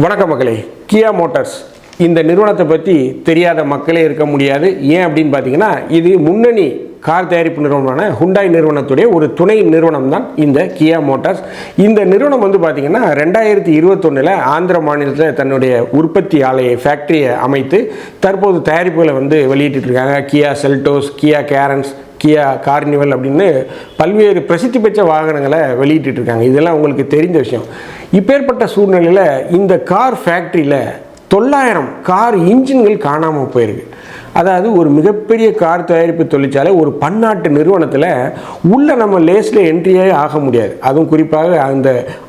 வணக்கம் மக்களே. கியா மோட்டார்ஸ் இந்த நிறுவனத்தை பற்றி தெரியாத மக்களே இருக்க முடியாது. ஏன் அப்படின்னு பார்த்தீங்கன்னா இது முன்னணி கார் தயாரிப்பு நிறுவனமான ஹுண்டாய் நிறுவனத்துடைய ஒரு துணை நிறுவனம் தான் இந்த கியா மோட்டார்ஸ் இந்த நிறுவனம் வந்து பார்த்தீங்கன்னா ரெண்டாயிரத்தி இருபத்தொன்னில் ஆந்திர மாநிலத்தில் தன்னுடைய உற்பத்தி ஆலையை ஃபேக்ட்ரியை அமைத்து தற்போது தயாரிப்புகளை வந்து வெளியிட்டு இருக்காங்க Kia Seltos Kia Carens Kia Carnival அப்படின்னு பல்வேறு பிரசித்தி பெற்ற வாகனங்களை வெளியிட்டு இருக்காங்க இதெல்லாம் உங்களுக்கு தெரிந்த விஷயம். இப்பேற்பட்ட சூழ்நிலையில் இந்த கார் ஃபேக்ட்ரியில் தொள்ளாயிரம் கார் இன்ஜின்கள் காணாமல் போயிருக்கு. அதாவது ஒரு மிகப்பெரிய கார் தயாரிப்பு தொழிற்சாலை ஒரு பன்னாட்டு நிறுவனத்தில் உள்ளே நம்ம லேஸில் என்ட்ரியே ஆக முடியாது. அதுவும் குறிப்பாக அந்த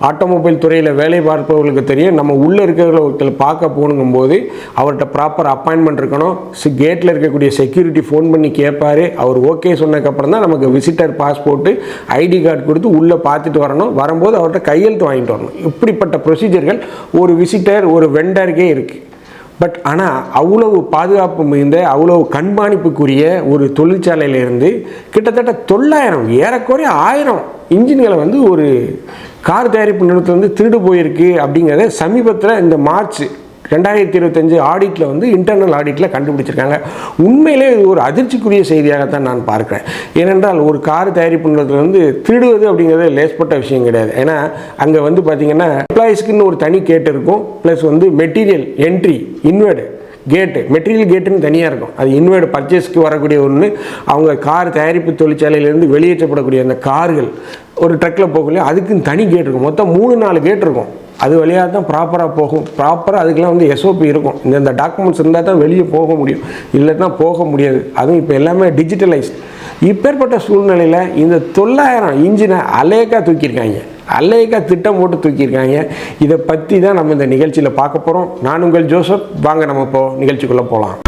ஆட்டோமொபைல் துறையில் வேலை பார்ப்பவர்களுக்கு தெரியும். நம்ம உள்ளே இருக்கிற ஒருத்தர் பார்க்க போகணுங்கும்போது அவர்கிட்ட ப்ராப்பர் அப்பாயின்மெண்ட் இருக்கணும். கேட்டில் இருக்கக்கூடிய செக்யூரிட்டி ஃபோன் பண்ணி கேட்பாரு அவர் ஓகே சொன்னதுக்கப்புறம் தான் நமக்கு விசிட்டர் பாஸ்போர்ட்டு ஐடி கார்டு கொடுத்து உள்ளே பார்த்துட்டு வரணும். வரும்போது அவர்கிட்ட கையெழுத்து வாங்கிட்டு வரணும். இப்படிப்பட்ட ப்ரொசீஜர்கள் ஒரு விசிட்டர் ஒரு வெண்டருக்கே இருக்குது பட் ஆனால் அவ்வளவு பாதுகாப்பு மிகுந்த அவ்வளவு கண்காணிப்புக்குரிய ஒரு தொழிற்சாலையிலிருந்து கிட்டத்தட்ட தொள்ளாயிரம் ஏறக்குறைய ஆயிரம் இன்ஜின்களை வந்து ஒரு கார் தயாரிப்பு நிறுவனத்துலேருந்து வந்து திருடு போயிருக்கு அப்படிங்கிறத சமீபத்தில் இந்த மார்ச் ரெண்டாயிரத்தி இருபத்தஞ்சு ஆடிட்டில் வந்து இன்டர்னல் ஆடிட்டில் கண்டுபிடிச்சிருக்காங்க. உண்மையிலே இது ஒரு அதிர்ச்சிக்குரிய செய்தியாகத்தான் நான் பார்க்குறேன். ஏனென்றால் ஒரு கார் தயாரிப்புன்றதுலேருந்து வந்து திருடுவது அப்படிங்கிறது லேஸ்பட்ட விஷயம் கிடையாது. ஏன்னா அங்கே வந்து பார்த்தீங்கன்னா எம்ப்ளாயிஸ்க்குன்னு ஒரு தனி கேட் இருக்கும். ப்ளஸ் வந்து மெட்டீரியல் என்ட்ரி இன்வெர்டு கேட்டு மெட்டீரியல் கேட்டுன்னு தனியாக இருக்கும். அது இன்வெர்டு பர்ச்சேஸ்க்கு வரக்கூடிய ஒன்று அவங்க கார் தயாரிப்பு தொழிற்சாலையிலேருந்து வெளியேற்றப்படக்கூடிய அந்த கார்கள் ஒரு ட்ரக்கில் போகலையோ அதுக்குன்னு தனி கேட் இருக்கும். மொத்தம் மூணு நாலு கேட் இருக்கும். அது வழியாக தான் ப்ராப்பராக போகும். ப்ராப்பராக அதுக்கெல்லாம் வந்து எஸ்ஓபி இருக்கும். இந்த இந்த டாக்குமெண்ட்ஸ் இருந்தால் தான் வெளியே போக முடியும். இல்லைன்னா போக முடியாது. அதுவும் இப்போ எல்லாமே டிஜிட்டலைஸ் இப்பேற்பட்ட சூழ்நிலையில் இந்த தொள்ளாயிரம் இன்ஜினை அலேக்காக தூக்கியிருக்காங்க. அலேக்காக திட்டம் போட்டு தூக்கியிருக்காங்க. இதை பற்றி தான் நம்ம இந்த நிகழ்ச்சியில் பார்க்க போகிறோம் நான் உங்கள் ஜோசப். வாங்க நம்ம இப்போ நிகழ்ச்சிக்குள்ளே போகலாம்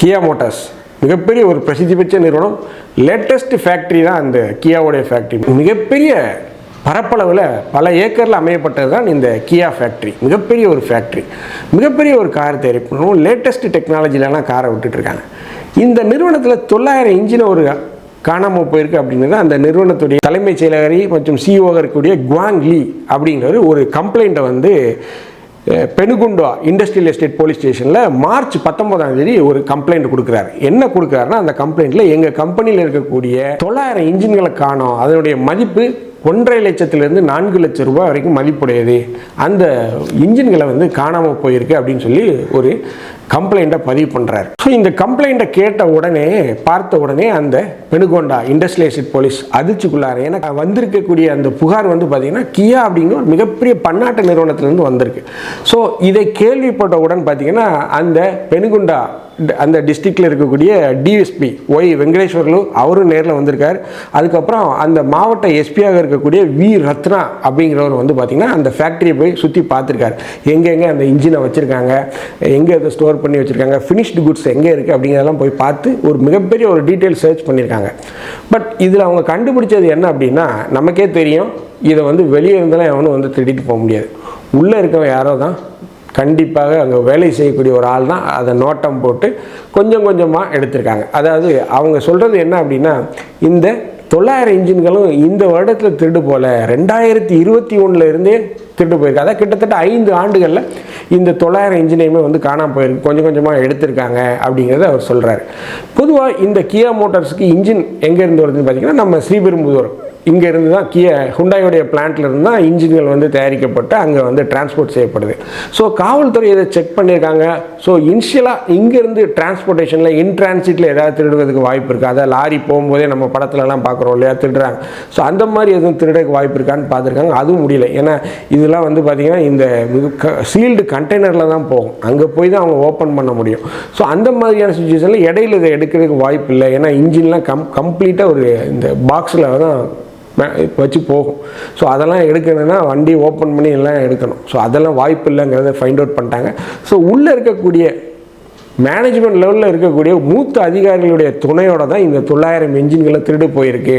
கியா மோட்டார்ஸ் மிகப்பெரிய ஒரு பிரசித்தி பெற்ற நிறுவனம். லேட்டஸ்ட் ஃபேக்ட்ரி தான் அந்த கியாவுடைய ஃபேக்ட்ரி மிகப்பெரிய பரப்பளவில் பல ஏக்கரில் அமையப்பட்டது தான் இந்த கியா ஃபேக்ட்ரி மிகப்பெரிய ஒரு ஃபேக்ட்ரி மிகப்பெரிய ஒரு கார் தயாரிப்பு. லேட்டஸ்ட் டெக்னாலஜிலலாம் காரை விட்டுட்டு இருக்காங்க. இந்த நிறுவனத்தில் தொள்ளாயிரம் இன்ஜினை ஒரு காணாமல் போயிருக்கு அப்படிங்கிறது அந்த நிறுவனத்துடைய தலைமைச் செயலகரி மற்றும் சிஓ இருக்கக்கூடிய குவாங் லீ அப்படிங்கிற ஒரு கம்ப்ளைண்ட்டை வந்து பெனுகுண்டா இண்டஸ்ட்ரியல் எஸ்டேட் போலீஸ் ஸ்டேஷனில் மார்ச் பத்தொன்பதாம் தேதி ஒரு கம்ப்ளைண்ட் கொடுக்குறாரு. என்ன கொடுக்குறாருன்னா அந்த கம்ப்ளைண்ட்டில் எங்கள் கம்பெனியில் இருக்கக்கூடிய தொள்ளாயிரம் இன்ஜின்களை காணோம். அதனுடைய மதிப்பு ஒன்றரை லட்சத்திலிருந்து நான்கு லட்சம் ரூபாய் வரைக்கும் மதிப்புடையது. அந்த இன்ஜின்களை வந்து காணாமல் போயிருக்கு அப்படின்னு சொல்லி ஒரு கம்ப்ளைண்ட்டை பதிவு பண்ணுறாரு ஸோ இந்த கம்ப்ளைண்ட்டை கேட்ட உடனே பார்த்த உடனே அந்த பெனுகொண்டா இண்டஸ்ட்ரியல் போலீஸ் அதிர்ச்சிக்குள்ளாரு ஏன்னா வந்திருக்கக்கூடிய அந்த புகார் வந்து பார்த்தீங்கன்னா கியா அப்படிங்கிற ஒரு மிகப்பெரிய பன்னாட்டு நிறுவனத்திலேருந்து வந்திருக்கு. ஸோ இதை கேள்விப்பட்டவுடன் பார்த்தீங்கன்னா அந்த பெனுகுண்டா அந்த டிஸ்ட்ரிக்டில் இருக்கக்கூடிய டிஎஸ்பி ஒய் வெங்கடேஸ்வரலு அவரும் நேரில் வந்திருக்கார். அதுக்கப்புறம் அந்த மாவட்ட எஸ்பியாக இருக்கக்கூடிய வி ரத்னா அப்படிங்கிறவர் வந்து பார்த்திங்கன்னா அந்த ஃபேக்ட்ரியை போய் சுற்றி பார்த்துருக்காரு எங்கெங்கே அந்த இன்ஜினை வச்சுருக்காங்க எங்கே அதை ஸ்டோர் பண்ணி வச்சுருக்காங்க ஃபினிஷ்டு குட்ஸ் எங்கே இருக்குது அப்படிங்கிறதெல்லாம் போய் பார்த்து ஒரு மிகப்பெரிய ஒரு டீட்டெயில் சர்ச் பண்ணியிருக்காங்க பட் இதில் அவங்க கண்டுபிடிச்சது என்ன அப்படின்னா நமக்கே தெரியும் இதை வந்து வெளியே இருந்தாலும் எவனும் வந்து திருடிட்டு போக முடியாது. உள்ளே இருக்கவன் யாரோ தான் கண்டிப்பாக அங்கே வேலை செய்யக்கூடிய ஒரு ஆள் தான் அதை நோட்டம் போட்டு கொஞ்சம் கொஞ்சமாக எடுத்திருக்காங்க. அதாவது அவங்க சொல்கிறது என்ன அப்படின்னா இந்த தொள்ளாயிரம் இன்ஜின்களும் இந்த வருடத்தில் திருடு போல ரெண்டாயிரத்தி இருபத்தி ஒன்றில் இருந்தே திருட்டு போயிருக்கு. அதான் கிட்டத்தட்ட ஐந்து ஆண்டுகளில் இந்த தொள்ளாயிரம் இன்ஜினையுமே வந்து காணாமல் போயிருக்கு. கொஞ்சம் கொஞ்சமாக எடுத்திருக்காங்க அப்படிங்கிறத அவர் சொல்கிறார் பொதுவாக இந்த கியா மோட்டார்ஸுக்கு இன்ஜின் எங்கேருந்து வருதுன்னு பார்த்தீங்கன்னா நம்ம ஸ்ரீபெரும்புதூர் இங்கே இருந்து தான் கிய ஹுண்டாயோடைய பிளான்ட்லேருந்து தான் இன்ஜின்கள் வந்து தயாரிக்கப்பட்டு அங்கே வந்து டிரான்ஸ்போர்ட் செய்யப்படுது. ஸோ காவல்துறை இதை செக் பண்ணியிருக்காங்க. ஸோ இனிஷியலாக இங்கேருந்து டிரான்ஸ்போர்ட்டேஷனில் இன் டிரான்சிட்டில் ஏதாவது திருடுவதற்கு வாய்ப்பு இருக்குது அதாவது லாரி போகும்போதே நம்ம படத்துலலாம் பார்க்குறோம் இல்லையா? திருடுறாங்க. ஸோ அந்த மாதிரி எதுவும் திருடக்கு வாய்ப்பு இருக்கான்னு பார்த்துருக்காங்க. அதுவும் முடியல. ஏன்னா இதெல்லாம் வந்து பார்த்திங்கன்னா இந்த சீல்டு கண்டெய்னரில் தான் போகும். அங்கே போய் தான் அவங்க ஓப்பன் பண்ண முடியும். ஸோ அந்த மாதிரியான சுச்சுவேஷனில் இடையில இதை எடுக்கிறதுக்கு வாய்ப்பு இல்லை. ஏன்னா இன்ஜின்லாம் கம் கம்ப்ளீட்டாக ஒரு இந்த பாக்ஸில் தான் வச்சு போகும். ஸோ அதெல்லாம் எடுக்கணும்னா வண்டி ஓப்பன் பண்ணி எல்லாம் எடுக்கணும். ஸோ அதெல்லாம் வாய்ப்பு இல்லைங்கிறத ஃபைண்ட் அவுட் பண்ணிட்டாங்க. ஸோ உள்ளே இருக்கக்கூடிய மேனேஜ்மெண்ட் லெவலில் இருக்கக்கூடிய மூத்த அதிகாரிகளுடைய துணையோட தான் இந்த தொள்ளாயிரம் என்ஜின்களை திருடு போயிருக்கு.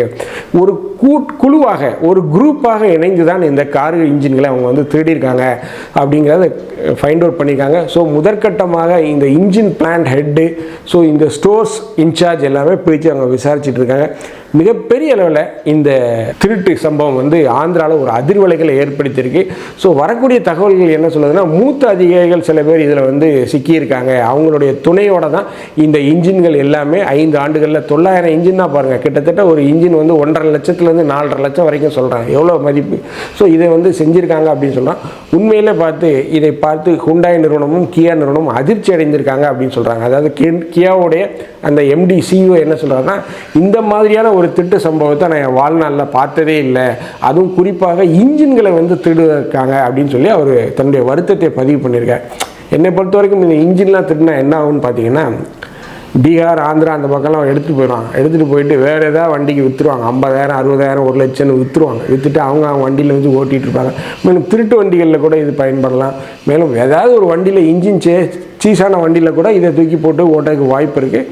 ஒரு கூட் குழுவாக ஒரு குரூப்பாக இணைந்து தான் இந்த கார் இன்ஜின்களை அவங்க வந்து திருடியிருக்காங்க அப்படிங்கிறத ஃபைண்ட் அவுட் பண்ணியிருக்காங்க. ஸோ முதற்கட்டமாக இந்த இன்ஜின் பிளான்ட் ஹெட்டு ஸோ இந்த ஸ்டோர்ஸ் இன்சார்ஜ் எல்லாமே பிரித்து அவங்க விசாரிச்சுட்டு இருக்காங்க. மிகப்பெரிய அளவில் இந்த திருட்டு சம்பவம் வந்து ஆந்திராவில் ஒரு அதிர்வலைகளை ஏற்படுத்தியிருக்கு. ஸோ வரக்கூடிய தகவல்கள் என்ன சொல்லுதுன்னா மூத்த அதிகாரிகள் சில பேர் இதில் வந்து சிக்கியிருக்காங்க. அவங்களுடைய துணையோட தான் இந்த இன்ஜின்கள் எல்லாமே ஐந்து ஆண்டுகளில் தொள்ளாயிரம் இன்ஜின் தான் பாருங்கள் கிட்டத்தட்ட ஒரு இன்ஜின் வந்து ஒன்றரை லட்சத்துலேருந்து நாலரை லட்சம் வரைக்கும் சொல்கிறாங்க எவ்வளோ மதிப்பு? ஸோ இதை வந்து செஞ்சுருக்காங்க அப்படின்னு சொல்கிறான் உண்மையிலே பார்த்து இதை பார்த்து ஹுண்டாய் நிறுவனமும் கியா நிறுவனமும் அதிர்ச்சி அடைந்திருக்காங்க அப்படின்னு சொல்கிறாங்க அதாவது கியாவுடைய அந்த எம்டி சிஇஓ என்ன சொல்கிறாருன்னா இந்த மாதிரியான ஒரு திட்டு சம்பவத்தை நான் என் வாழ்நாளில் பார்த்ததே இல்லை. அதுவும் குறிப்பாக இன்ஜின்களை வந்து திருடுறாங்க அப்படின்னு சொல்லி அவர் தன்னுடைய வருத்தத்தை பதிவு பண்ணியிருக்கார். என்னை பொறுத்த வரைக்கும் இந்த இன்ஜின்லாம் திருடினா என்ன ஆகும்னு பார்த்தீங்கன்னா பீகார் ஆந்திரா அந்த பக்கம்லாம் எடுத்துகிட்டு போயிடுவான். எடுத்துகிட்டு போயிட்டு வேறு ஏதாவது வண்டிக்கு விற்றுருவாங்க ஐம்பதாயிரம் அறுபதாயிரம் ஒரு லட்சம்னு விற்றுருவாங்க விற்றுட்டு அவங்க அவங்க வண்டியில் வச்சு ஓட்டிகிட்டு இருப்பாங்க. மேலும் திருட்டு வண்டிகளில் கூட இது பயன்படலாம். மேலும் ஏதாவது ஒரு வண்டியில் இன்ஜின் சே சீஸான வண்டியில் கூட இதை தூக்கி போட்டு ஓட்டுறதுக்கு வாய்ப்பு இருக்குது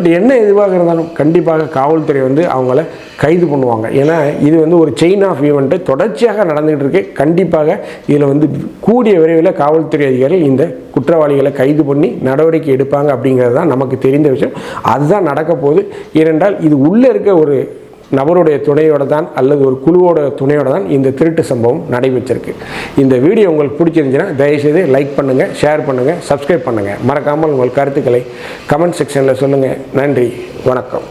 பட் என்ன எதுவாக இருந்தாலும் கண்டிப்பாக காவல்துறை வந்து அவங்கள கைது பண்ணுவாங்க. ஏன்னா இது வந்து ஒரு செயின் ஆஃப் ஈவெண்ட்டு தொடர்ச்சியாக நடந்துகிட்டு இருக்கு. கண்டிப்பாக இதில் வந்து கூடிய விரைவில் காவல்துறை அதிகாரிகள் இந்த குற்றவாளிகளை கைது பண்ணி நடவடிக்கை எடுப்பாங்க அப்படிங்கிறது தான் நமக்கு தெரிந்த விஷயம். அதுதான் நடக்க போகுது. ஏனென்றால் இது உள்ளே இருக்க ஒரு நபருடைய துணையோட தான் அல்லது ஒரு குழுவோட துணையோட தான் இந்த திருட்டு சம்பவம் நடைபெற்றிருக்கு. இந்த வீடியோ உங்களுக்கு பிடிச்சிருந்துச்சுன்னா தயவுசெய்து லைக் பண்ணுங்கள் ஷேர் பண்ணுங்கள் சப்ஸ்கிரைப் பண்ணுங்கள் மறக்காமல் உங்கள் கருத்துக்களை கமெண்ட் செக்ஷனில் சொல்லுங்கள் நன்றி வணக்கம்.